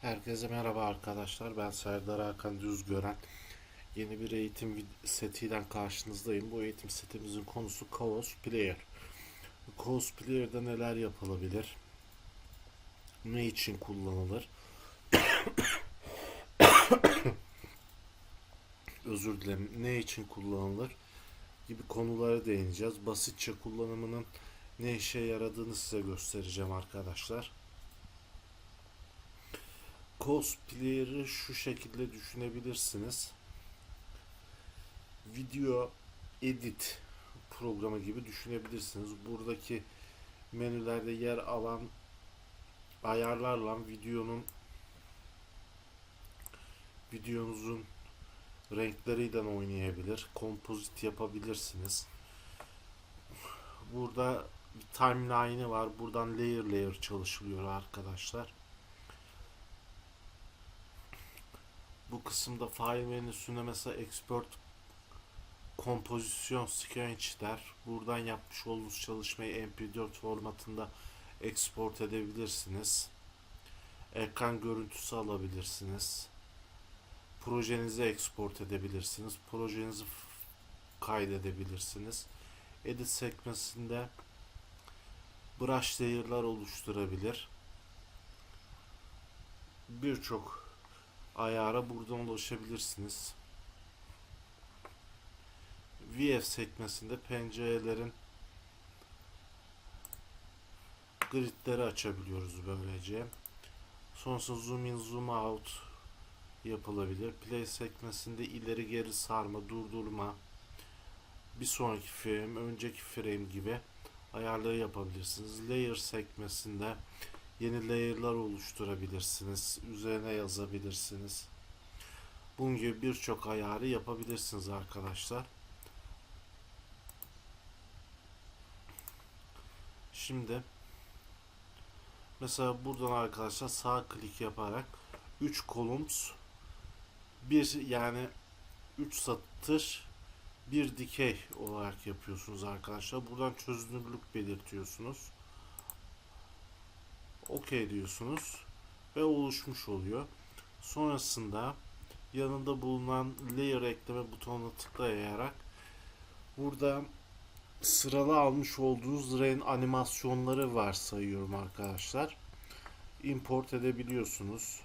Herkese merhaba arkadaşlar. Ben Serdar Hakan Düzgören. Yeni bir eğitim setiyle karşınızdayım. Bu eğitim setimizin konusu Chaos Player. Chaos Player'da neler yapılabilir? Ne için kullanılır? Özür dilerim. Ne için kullanılır? Gibi konulara değineceğiz. Basitçe kullanımının ne işe yaradığını size göstereceğim arkadaşlar. Cosplayer'ı şu şekilde düşünebilirsiniz. Video edit programı gibi düşünebilirsiniz. Buradaki menülerde yer alan ayarlarla videonun videonuzun renkleriyle oynayabilir. Kompozit yapabilirsiniz. Burada bir timeline'ı var. Buradan layer layer çalışılıyor arkadaşlar. Bu kısımda file menüsüne mesela export kompozisyon sketch der. Buradan yapmış olduğunuz çalışmayı mp4 formatında export edebilirsiniz. Ekran görüntüsü alabilirsiniz. Projenizi export edebilirsiniz. Projenizi kaydedebilirsiniz. Edit sekmesinde brush layer'lar oluşturabilir. Birçok ayara buradan ulaşabilirsiniz. VF sekmesinde pencerelerin gridleri açabiliyoruz böylece. Sonrasında zoom in zoom out yapılabilir. Play sekmesinde ileri geri sarma, durdurma, bir sonraki frame, önceki frame gibi ayarları yapabilirsiniz. Layer sekmesinde yeni layer'lar oluşturabilirsiniz. Üzerine yazabilirsiniz. Bunun gibi birçok ayarı yapabilirsiniz arkadaşlar. Şimdi mesela buradan arkadaşlar sağ klik yaparak 3 columns bir yani 3 satır bir dikey olarak yapıyorsunuz arkadaşlar. Buradan çözünürlük belirtiyorsunuz. OK diyorsunuz ve oluşmuş oluyor. Sonrasında yanında bulunan layer ekleme butonuna tıklayarak burada sıralı almış olduğunuz ren animasyonları varsayıyorum arkadaşlar. Import edebiliyorsunuz.